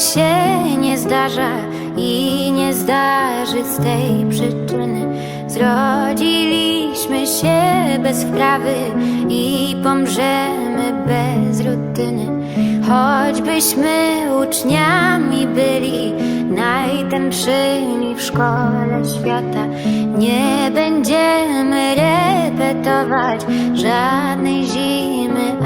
się nie zdarza i nie zdarzy z tej przyczyny. Zrodziliśmy się bez wprawy i pomrzemy bez rutyny. Choćbyśmy uczniami byli najtępszymi w szkole świata, nie będziemy repetować żadnej zimy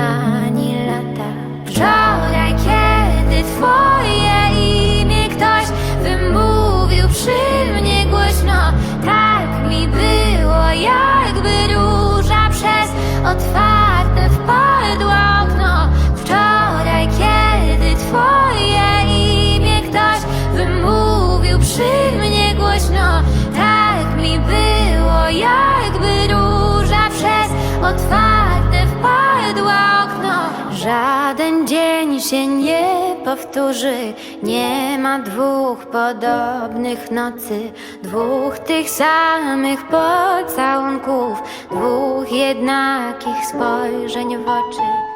Żaden dzień się nie powtórzy, nie ma dwóch podobnych nocy, dwóch tych samych pocałunków, dwóch jednakich spojrzeń w oczy.